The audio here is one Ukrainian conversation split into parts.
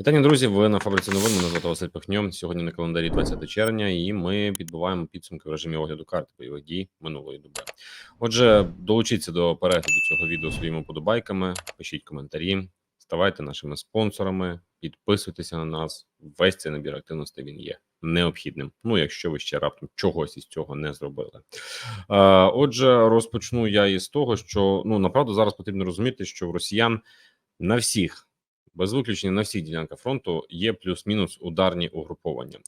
Вітання, друзі. Ви на фабриці новин. Мене звати Василь Пихньо. Сьогодні на календарі 20 червня, і ми підбиваємо підсумки в режимі огляду карт бойових дій минулої доби. Отже, долучіться до перегляду цього відео своїми подобайками, пишіть коментарі, ставайте нашими спонсорами, підписуйтеся на нас. Весь цей набір активності він є необхідним. Ну, якщо ви ще раптом чогось із цього не зробили. Отже, розпочну я із того, що ну направду зараз потрібно розуміти, що в росіян на всіх без виключення на всіх ділянках фронту є плюс-мінус ударні угруповання.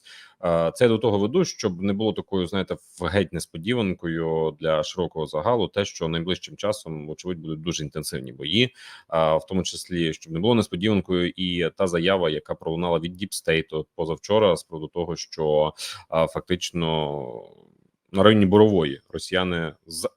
Е, Це до того веду, щоб не було такою, знаєте, геть несподіванкою для широкого загалу, те, що найближчим часом, вочевидь, будуть дуже інтенсивні бої, а в тому числі, щоб не було несподіванкою, і та заява, яка пролунала від Діпстейту позавчора, з приводу того, що фактично на районі Борової росіяни з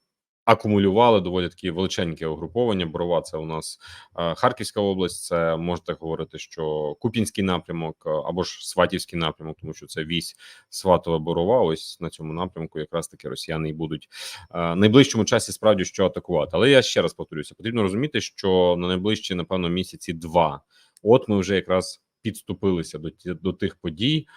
акумулювали доволі такі величенькі угруповання. Борова це у нас е, Харківська область. Це можете говорити, що Купінський напрямок е, або ж Сватівський напрямок, тому що це вісь Сватова Борова. Ось на цьому напрямку, якраз таки росіяни і будуть е, найближчому часі справді що атакувати. Але я ще раз повторюся: потрібно розуміти, що на найближчі, напевно, місяці два. От ми вже якраз підступилися до до тих подій.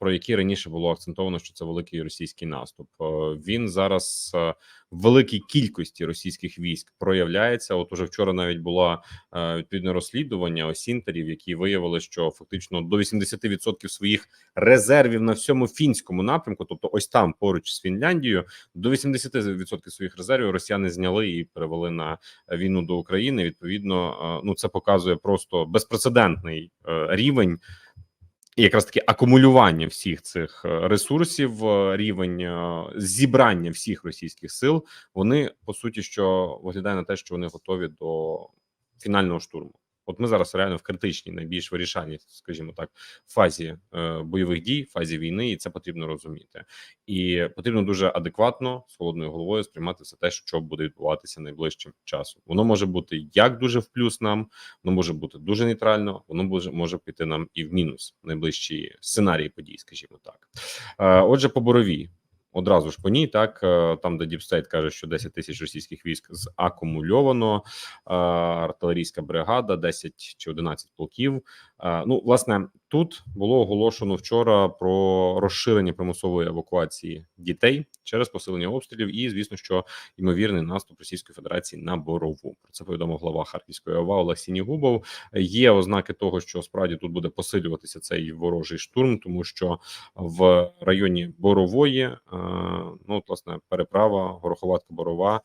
Про які раніше було акцентовано, що це великий російський наступ. Е, Він зараз е, в великій кількості російських військ проявляється. От уже вчора навіть було е, відповідне розслідування осінтерів, які виявили, що фактично до 80% своїх резервів на всьому фінському напрямку, тобто ось там поруч з Фінляндією, до 80% своїх резервів росіяни зняли і перевели на війну до України. Відповідно, ну це показує просто безпрецедентний рівень. Якраз таки акумулювання всіх цих е, ресурсів, е, рівень е, зібрання всіх російських сил, вони по суті, що виглядає на те, що вони готові до фінального штурму. От ми зараз реально в критичній, найбільш вирішальній, скажімо так, фазі е, бойових дій, фазі війни, і це потрібно розуміти. І потрібно дуже адекватно з холодною головою сприймати все те, що буде відбуватися найближчим часом. Воно може бути як дуже в плюс нам, воно може бути дуже нейтрально, воно може може піти нам і в мінус найближчі сценарії подій, скажімо так. Е, Отже, по боровій. Одразу ж по ній, так е, там, де Діпстейт каже, що 10 тисяч російських військ закумульовано, е, артилерійська бригада, 10 чи 11 полків. Е, Ну, власне, тут було оголошено вчора про розширення примусової евакуації дітей через посилення обстрілів, і звісно, що ймовірний наступ Російської Федерації на борову. Про це повідомив глава Харківської ОВА Олег Сінігубов. Є ознаки того, що справді тут буде посилюватися цей ворожий штурм, тому що в районі Борової, ну от, власне, переправа Гороховатка Борова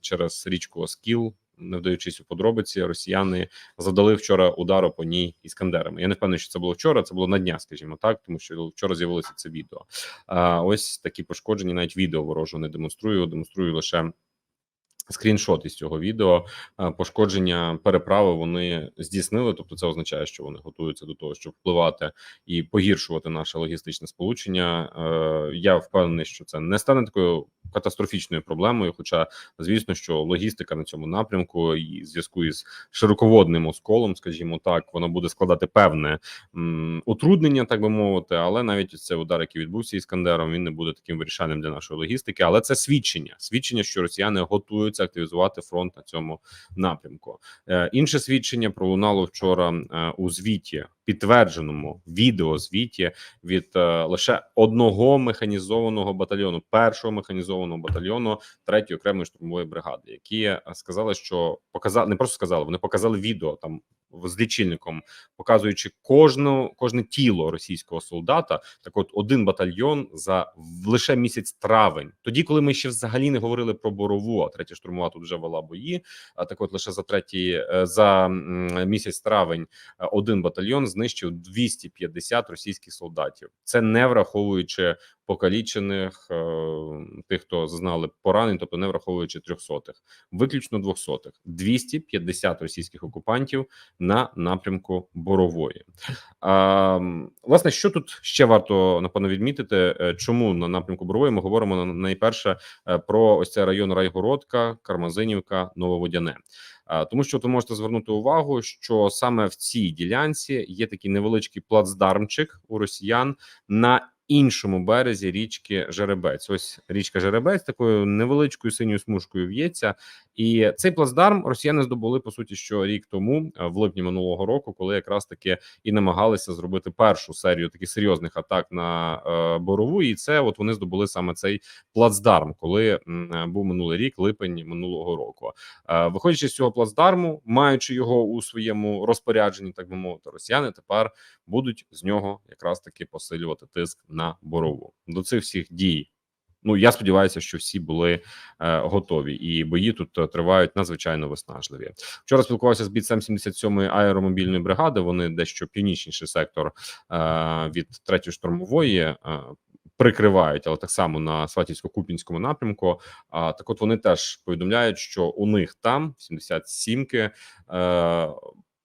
через річку Оскіл. Не вдаючись у подробиці, росіяни задали вчора удару по ній іскандерами. Я не впевнений, що це було вчора. Це було на дня, скажімо так, тому що вчора з'явилося це відео. А ось такі пошкоджені, навіть відео ворожого не демонструю. Демонструю лише скріншот із цього відео. Е, Пошкодження переправи вони здійснили. Тобто, це означає, що вони готуються до того, щоб впливати і погіршувати наше логістичне сполучення. Е, Я впевнений, що це не стане такою катастрофічною проблемою. Хоча, звісно, що логістика на цьому напрямку і зв'язку із широководним осколом, скажімо так, вона буде складати певне утруднення, так би мовити. Але навіть цей удар, який відбувся іскандером, він не буде таким вирішальним для нашої логістики. Але це свідчення, свідчення, що росіяни готуються активізувати фронт на цьому напрямку. Е, Інше свідчення пролунало вчора е, у звіті, підтвердженому відеозвіті від е, лише одного механізованого батальйону, першого механізованого батальйону третьої окремої штурмової бригади, які сказали, що показали не просто сказали, вони показали відео там з лічильником, показуючи кожну кожне тіло російського солдата. Так, от один батальйон за лише місяць травень, тоді, коли ми ще взагалі не говорили про борову, а третя штурмова тут вже вела бої. А так, от лише за третій е, за місяць травень е, один батальйон знищив 250 російських солдатів. Це не враховуючи покалічених, е, тих, хто зазнали поранень, тобто не враховуючи трьохсотих, виключно двохсотих. 250 російських окупантів на напрямку Борової. А, власне, що тут ще варто напевно відмітити, е, чому на напрямку Борової ми говоримо на- найперше е, про ось цей район Райгородка, Кармазинівка, Нововодяне. Тому що ви можете звернути увагу, що саме в цій ділянці є такий невеличкий плацдармчик у росіян на іншому березі річки Жеребець. Ось річка Жеребець такою невеличкою синьою смужкою в'ється, І цей плацдарм росіяни здобули по суті, що рік тому, е, в липні минулого року, коли якраз таки і намагалися зробити першу серію таких серйозних атак на е, борову, і це от вони здобули саме цей плацдарм, коли м, е, був минулий рік, липень минулого року. Е, Виходячи з цього плацдарму, маючи його у своєму розпорядженні, так би мовити, росіяни тепер будуть з нього якраз таки посилювати тиск на борову. До цих всіх дій. Ну я сподіваюся, що всі були е, готові, і бої тут е, тривають надзвичайно виснажливі. Вчора спілкувався з бійцем 77-ї аеромобільної бригади. Вони дещо північніший сектор е, від третьої штурмової. Е, Прикривають, але так само на Сватівсько-Купінському напрямку. А так, от вони теж повідомляють, що у них там 77-ки е,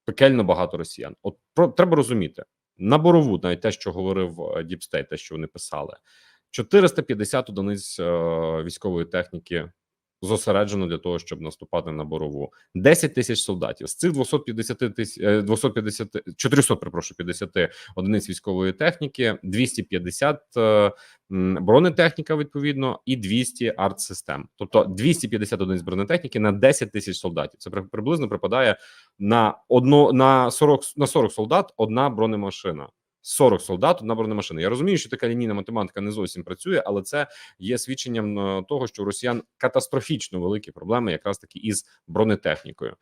пекельно багато росіян. От про треба розуміти на борову, навіть те, що говорив Діпстейт, те, що вони писали, 450 одиниць е, військової техніки зосереджено для того, щоб наступати на борову. 10 тисяч солдатів з цих 250 тисяч 250, 400, перепрошую, 50 одиниць військової техніки, 250 е, бронетехніка відповідно і 200 артсистем. Тобто 250 одиниць бронетехніки на 10 тисяч солдатів. Це при- приблизно припадає на одно на 40 на 40 солдат одна бронемашина. 40 солдат, одна бронемашина. Я розумію, що така лінійна математика не зовсім працює, але це є свідченням е, того, що у росіян катастрофічно великі проблеми, якраз таки із бронетехнікою. Е,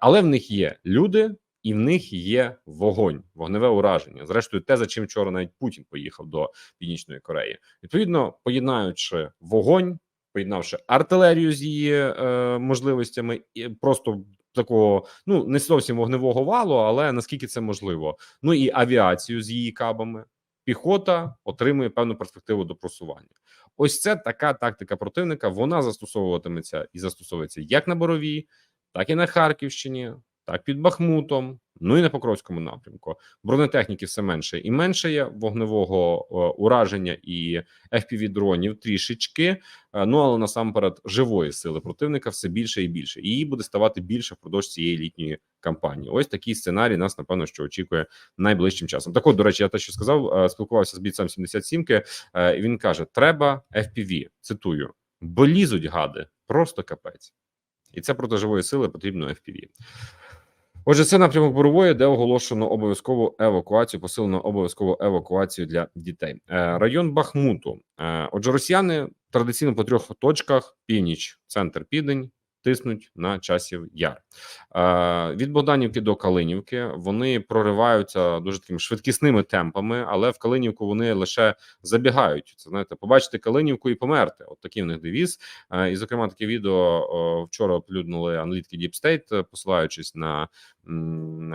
Але в них є люди. І в них є вогонь, вогневе ураження. Зрештою, те, за чим вчора навіть Путін поїхав до Північної Кореї. Відповідно, поєднаючи вогонь, поєднавши артилерію з її е, можливостями, і просто такого ну не зовсім вогневого валу, але наскільки це можливо. Ну і авіацію з її кабами. Піхота отримує певну перспективу до просування. Ось це така тактика противника. Вона застосовуватиметься і застосовується як на борові, так і на Харківщині, так під Бахмутом. Ну і на Покровському напрямку. Бронетехніки все менше і менше є вогневого е, ураження і fpv дронів трішечки. Е, Ну але насамперед живої сили противника все більше і більше. Її буде ставати більше впродовж цієї літньої кампанії. Ось такий сценарій нас напевно що очікує найближчим часом. Так, от, до речі, я те, що сказав, е, спілкувався з бійцем 77-ки, е, він каже: треба FPV, цитую, бо лізуть гади, просто капець. І це проти живої сили потрібно FPV. Отже, це напрямок Борової, де оголошено обов'язкову евакуацію, посилено обов'язкову евакуацію для дітей. Е, район Бахмуту. Е, отже, росіяни традиційно по трьох точках: північ, центр, південь. Тиснуть на часів яр е, від Богданівки до Калинівки. Вони прориваються дуже такими швидкісними темпами, але в Калинівку вони лише забігають. Це знаєте, побачити Калинівку і померти. От такий в них девіз. Е, і, зокрема, таке відео вчора оприлюднили аналітики Deep State, е, посилаючись на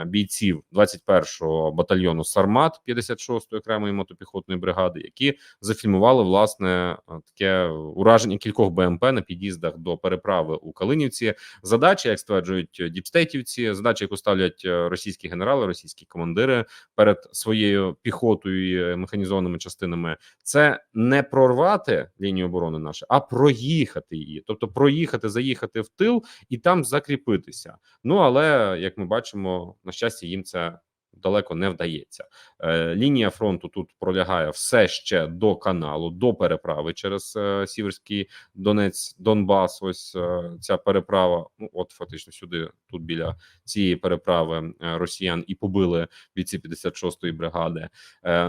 бійців 21-го батальйону Сармат 56-ї окремої мотопіхотної бригади, які зафільмували власне таке ураження кількох БМП на під'їздах до переправи у Калинівці. Задача, як стверджують діпстейтівці, задача, яку ставлять е, російські генерали, російські командири перед своєю піхотою і е, механізованими частинами, це не прорвати лінію оборони нашу, а проїхати її, тобто проїхати, заїхати в тил і там закріпитися. Ну але як ми бачимо, на щастя, їм це далеко не вдається. Е, лінія фронту тут пролягає все ще до каналу, до переправи через е, Сіверський Донець, Донбас. Ось е, ця переправа. Ну от фактично сюди, тут біля цієї переправи росіян і побили бійці 56-ї бригади.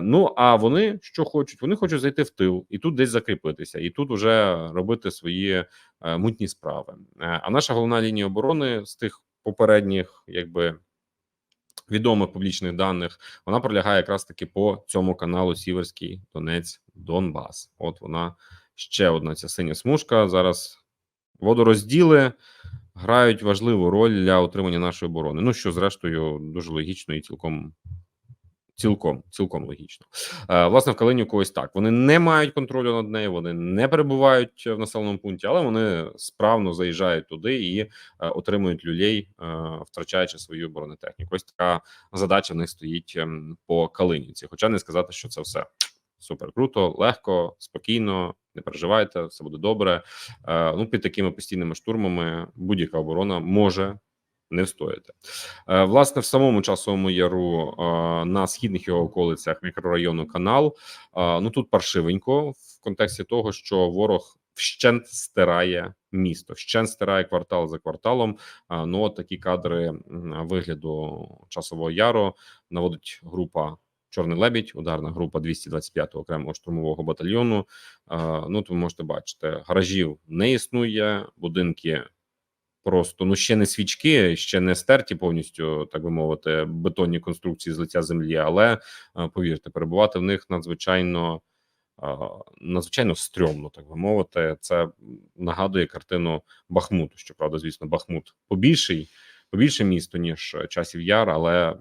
Ну а вони що хочуть? Вони хочуть зайти в тил і тут десь закріпитися, і тут вже робити свої мутні справи. А наша головна лінія оборони з тих попередніх, якби відомих публічних даних, вона пролягає якраз таки по цьому каналу Сіверський Донець Донбас. От вона ще одна ця синя смужка. Зараз водорозділи грають важливу роль для утримання нашої оборони. Ну що, зрештою, дуже логічно і цілком. Цілком, цілком логічно. Е, власне, в Калинівку ось так. Вони не мають контролю над нею, вони не перебувають в населеному пункті, але вони справно заїжджають туди і е, отримують люлей, е, втрачаючи свою бронетехніку. Ось така задача в них стоїть ем, по Калинівці. Хоча не сказати, що це все супер круто, легко, спокійно. Не переживайте, все буде добре. Е, ну, під такими постійними штурмами будь-яка оборона може не встояти. Е, Власне, в самому часовому яру е, на східних його околицях мікрорайону канал. е, Ну тут паршивенько в контексті того, що ворог вщент стирає місто. Ще стирає квартал за кварталом. Ну от такі кадри вигляду часового яру наводить група. Чорний лебідь, ударна група 225-го окремого штурмового батальйону. Ну, то ви можете бачити, гаражів не існує, будинки просто ну ще не свічки, ще не стерті повністю, так би мовити, бетонні конструкції з лиця землі. Але повірте, перебувати в них надзвичайно надзвичайно стрьомно, так би мовити. Це нагадує картину Бахмуту. Щоправда, звісно, Бахмут побільший, побільше місто ніж часів яр, але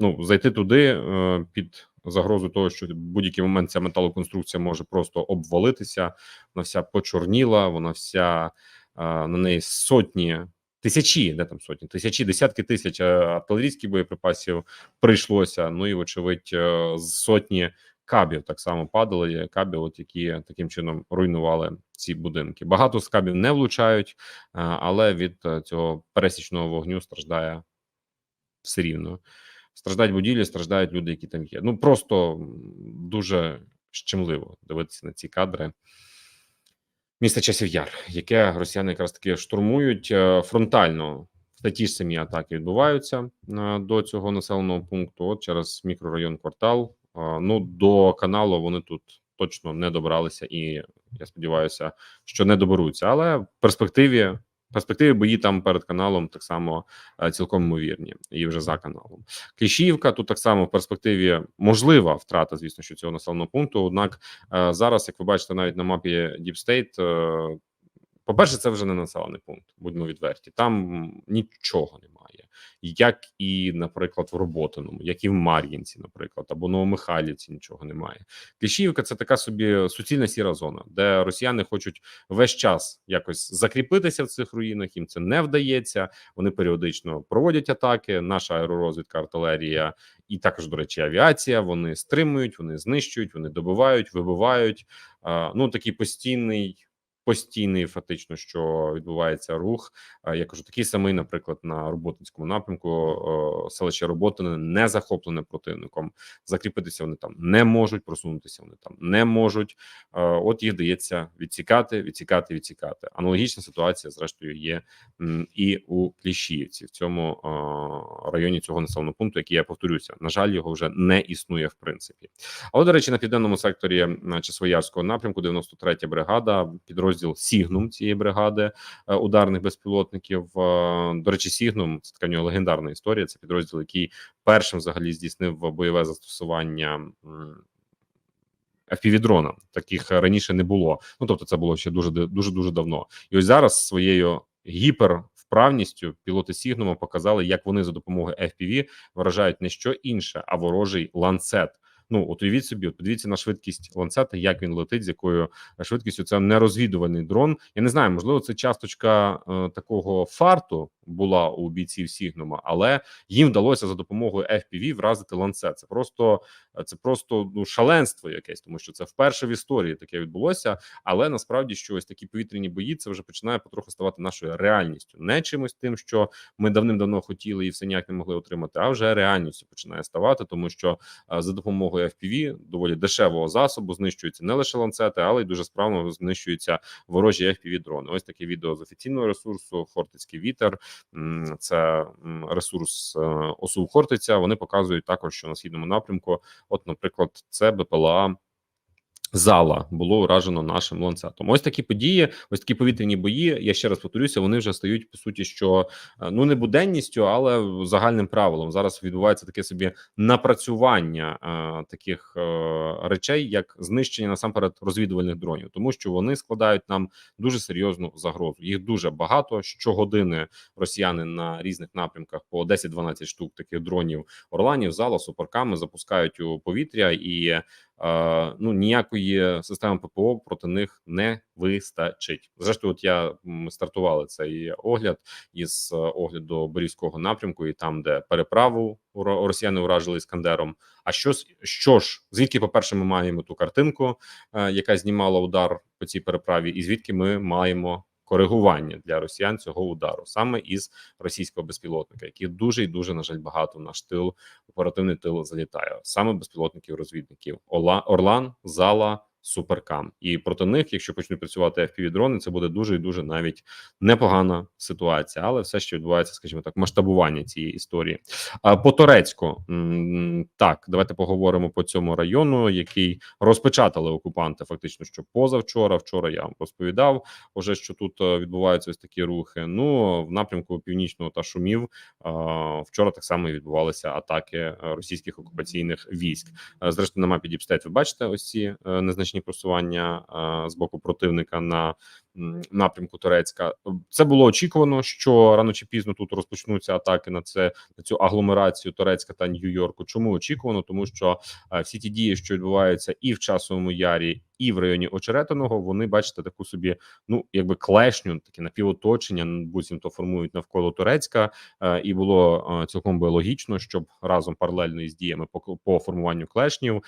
ну зайти туди е, під загрозу того, що в будь-який момент ця металоконструкція може просто обвалитися. Вона вся почорніла, вона вся е, на неї сотні. Тисячі, де там сотні, тисячі, десятки тисяч е, артилерійських боєприпасів прийшлося. Ну і вочевидь, е, сотні кабів так само падали. Кабів, от які таким чином руйнували ці будинки. Багато з кабів не влучають, е, але від е, цього пересічного вогню страждає все рівно. Страждають будівлі, страждають люди, які там є. Ну просто дуже щемливо дивитися на ці кадри. Місто Часів Яр, яке росіяни якраз таки штурмують е, фронтально. Та ті ж самі атаки відбуваються е, до цього населеного пункту. От через мікрорайон квартал. Е, Ну до каналу вони тут точно не добралися, і я сподіваюся, що не доберуться. Але в перспективі перспективі бої там перед каналом так само е, цілком ймовірні, і вже за каналом. Кліщівка тут так само в перспективі можлива втрата, звісно, що цього населеного пункту. Однак е, зараз, як ви бачите, навіть на мапі Deep State, е, по-перше, це вже не населений пункт, будьмо відверті. Там нічого немає, як і, наприклад, в Роботиному, як і в Мар'їнці, наприклад, або Новомихайлівці нічого немає. Кліщівка це така собі суцільна сіра зона, де росіяни хочуть весь час якось закріпитися в цих руїнах. Їм це не вдається. Вони періодично проводять атаки. Наша аеророзвідка, артилерія і також, до речі, авіація. Вони стримують, вони знищують, вони добивають, вибивають. Ну такий постійний. Постійний фактично, що відбувається рух. Я кажу, такий самий, наприклад, на роботинському напрямку селище Роботине не захоплене противником. Закріпитися вони там не можуть, просунутися вони там не можуть. От їх дається відсікати, відсікати, відсікати. Аналогічна ситуація, зрештою, є і у Кліщіївці в цьому районі цього населеного пункту, який я повторюся. На жаль, його вже не існує в принципі. Але до речі, на південному секторі м, Часовоярського напрямку, 93 бригада, підрозділ Сігнум цієї бригади е, ударних безпілотників. Е, До речі, Сігнум це така в нього легендарна історія. Це підрозділ, який першим взагалі здійснив бойове застосування. FPV-дрона. таких раніше не було. Ну тобто, це було ще дуже дуже дуже давно. І ось зараз своєю гіпервправністю пілоти Сігнума показали, як вони за допомогою FPV вражають не що інше, а ворожий ланцет. Ну, от уявіть собі, от подивіться на швидкість ланцета, як він летить, з якою швидкістю це нерозвідуваний дрон. Я не знаю, можливо, це часточка е, такого фарту була у бійців Сігнума, але їм вдалося за допомогою FPV вразити ланцет. Це просто це просто ну шаленство якесь, тому що це вперше в історії таке відбулося. Але насправді що ось такі повітряні бої це вже починає потроху ставати нашою реальністю, не чимось тим, що ми давним-давно хотіли і все ніяк не могли отримати, а вже реальністю починає ставати, тому що е, за допомогою FPV доволі дешевого засобу знищуються не лише ланцети, але й дуже справно знищуються ворожі FPV дрони. Ось таке відео з офіційного ресурсу Хортицький вітер. Це ресурс е, ОСУ Хортиця. Вони показують також, що на східному напрямку, от, наприклад, це БПЛА. Зала було уражено нашим ланцетом. Ось такі події, ось такі повітряні бої. Я ще раз повторюся, вони вже стають по суті, що е, ну не буденністю, але загальним правилом. Зараз відбувається таке собі напрацювання е, таких е, речей, як знищення насамперед розвідувальних дронів, тому що вони складають нам дуже серйозну загрозу. Їх дуже багато. Щогодини росіяни на різних напрямках по 10-12 штук таких дронів орланів, зала суперками запускають у повітря і. Е, ну ніякої системи ППО проти них не вистачить. Зрештою, от я стартували цей огляд із е, огляду Борівського напрямку, і там, де переправу росіяни уражили іскандером. А що що ж, звідки, по перше, ми маємо ту картинку, е, яка знімала удар по цій переправі, і звідки ми маємо коригування для росіян цього удару саме із російського безпілотника, яких дуже і дуже на жаль багато наш тил оперативний тил залітає. Саме безпілотників розвідників Ола Орлан, Зала, суперкам, і проти них, якщо почнуть працювати fpv дрони, це буде дуже і дуже навіть непогана ситуація, але все ще відбувається, скажімо так, масштабування цієї історії. А по Торецьку так, давайте поговоримо по цьому району, який розпечатали окупанти. Фактично, що позавчора, вчора я вам розповідав, уже що тут е, відбуваються ось такі рухи. Ну в напрямку північного та шумів вчора так само відбувалися атаки е, російських окупаційних військ. Е, Зрештою, на мапі Діпстейт ви бачите ось ці е, незначні просування з боку противника на напрямку Турецька. Це було очікувано, що рано чи пізно тут розпочнуться атаки на це на цю агломерацію Турецька та Нью-Йорку. Чому очікувано? Тому що е, всі ті дії, що відбуваються і в часовому ярі, і в районі Очеретиного, вони бачите таку собі, ну якби клешню, таке напівоточення, буцімто формують навколо Турецька, е, і було е, цілком би логічно, щоб разом паралельно із діями по, формуванню клешнів,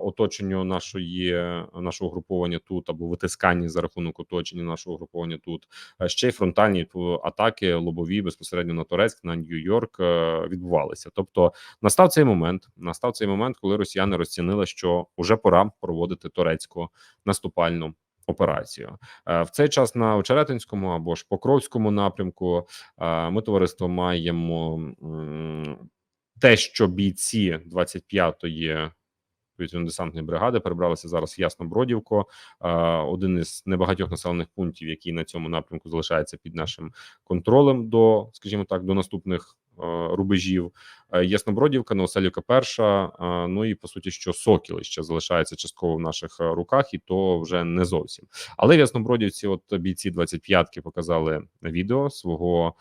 оточенню нашої нашого груповання тут або витисканні за рахунок оточення нашого груповання тут, е, ще й фронтальні е, атаки лобові безпосередньо на Турецьк, на Нью-Йорк е, відбувалися. Тобто настав цей момент, настав цей момент, коли росіяни розцінили, що вже пора проводити турецьку наступальну. Операцію Е, в цей час на Очеретинському або ж Покровському напрямку ми товариство маємо те, що бійці 25-ї повітряно-десантної бригади перебралися зараз в Яснобродівку, е, один із небагатьох населених пунктів, який на цьому напрямку залишається під нашим контролем до, скажімо так, до наступних рубежів. Е, Яснобродівка, Новоселівка перша. е, Ну і по суті, що Сокіли ще залишається частково в наших е, руках, і то вже не зовсім. Але в Яснобродівці, от бійці 25-ки показали відео свого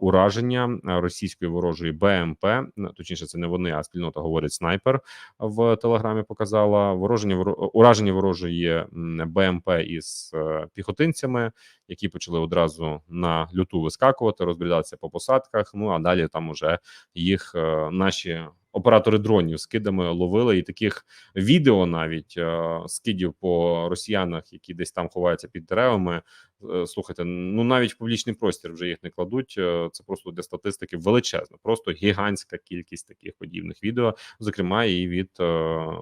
ураження російської ворожої БМП. Ну, Точніше, це не вони, а спільнота говорить снайпер в телеграмі. Показала вороження воро- ураження ворожої БМП із піхотинцями, які почали одразу на люту вискакувати, розбиралися по посадках. Ну а далі там уже їх наші оператори дронів скидами ловили, і таких відео навіть е, скидів по росіянах, які десь там ховаються під деревами. Е, Слухайте, ну навіть в публічний простір вже їх не кладуть. е, Це просто для статистики величезно, просто гігантська кількість таких подібних відео, зокрема і від е,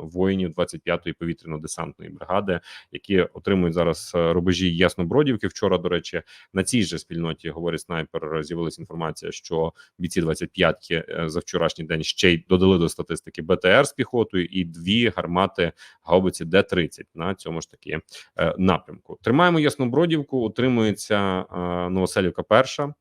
воїнів 25-ї повітряно-десантної бригади, які отримують зараз рубежі Яснобродівки. Вчора, до речі, на цій же спільноті говорить снайпер. З'явилася інформація, що бійці 25-ки е, за вчорашній день ще й додали до статистики БТР з піхотою і дві гармати гаубиці Д-30 на цьому ж таки напрямку. Тримаємо Яснобродівку. Утримується е, Новоселівка перша.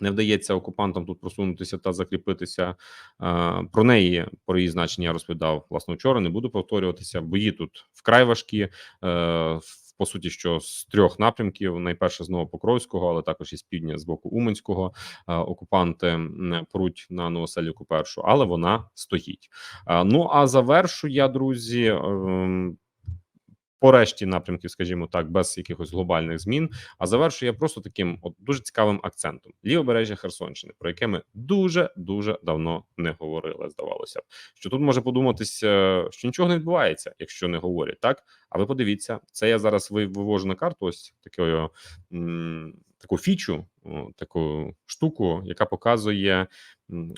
Не вдається окупантам тут просунутися та закріпитися. Е, Про неї про її значення я розповідав власне вчора. Не буду повторюватися. Бої тут вкрай важкі. Е, По суті, що з трьох напрямків, найперше з Новопокровського, але також із півдня з боку Уманського, окупанти пруть на Новоселівку першу, але вона стоїть. Ну а завершу я, друзі. По решті напрямків, скажімо так, без якихось глобальних змін. А завершу я просто таким от дуже цікавим акцентом: лівобережжя Херсонщини, про яке ми дуже дуже давно не говорили. Здавалося б, що тут може подуматися, що нічого не відбувається, якщо не говорять так. А ви подивіться, це я зараз вивожу на карту. Ось такою таку фічу, таку штуку, яка показує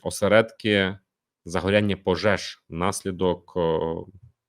осередки загоряння пожеж внаслідок,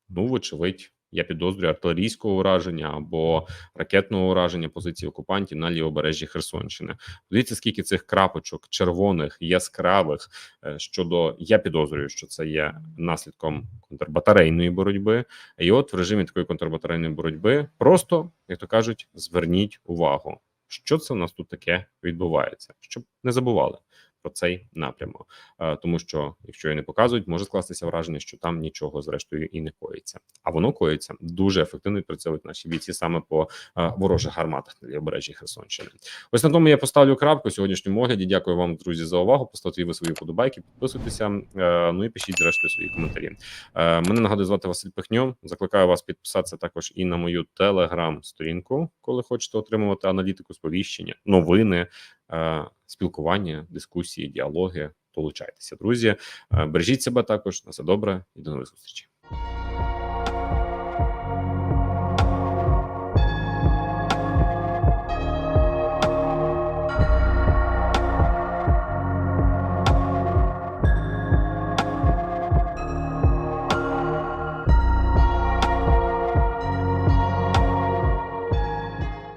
ну вочевидь. Я підозрюю артилерійського ураження або ракетного ураження позиції окупантів на лівобережжі Херсонщини. Дивіться, скільки цих крапочок червоних, яскравих е, щодо я підозрюю, що це є наслідком контрбатарейної боротьби. І от в режимі такої контрбатарейної боротьби просто, як то кажуть, зверніть увагу, що це у нас тут таке відбувається, щоб не забували про цей напрямок, Е, тому що якщо її не показують, може скластися враження, що там нічого зрештою і не коїться. А воно коїться дуже ефективно відпрацьовують наші бійці саме по е, ворожих гарматах на лівобережжі Херсонщини. Ось на тому я поставлю крапку в сьогоднішньому огляді. Дякую вам, друзі, за увагу. Поставте ви свої подобайки, підписуйтеся. е, Ну і пишіть зрештою свої коментарі. Мене нагадую звати Василь Пихньо. Закликаю вас підписатися також і на мою телеграм-сторінку, коли хочете отримувати аналітику, сповіщення, новини, спілкування, дискусії, діалоги. Долучайтеся, друзі. Е, Бережіть себе також. На все добре і до нових зустрічей.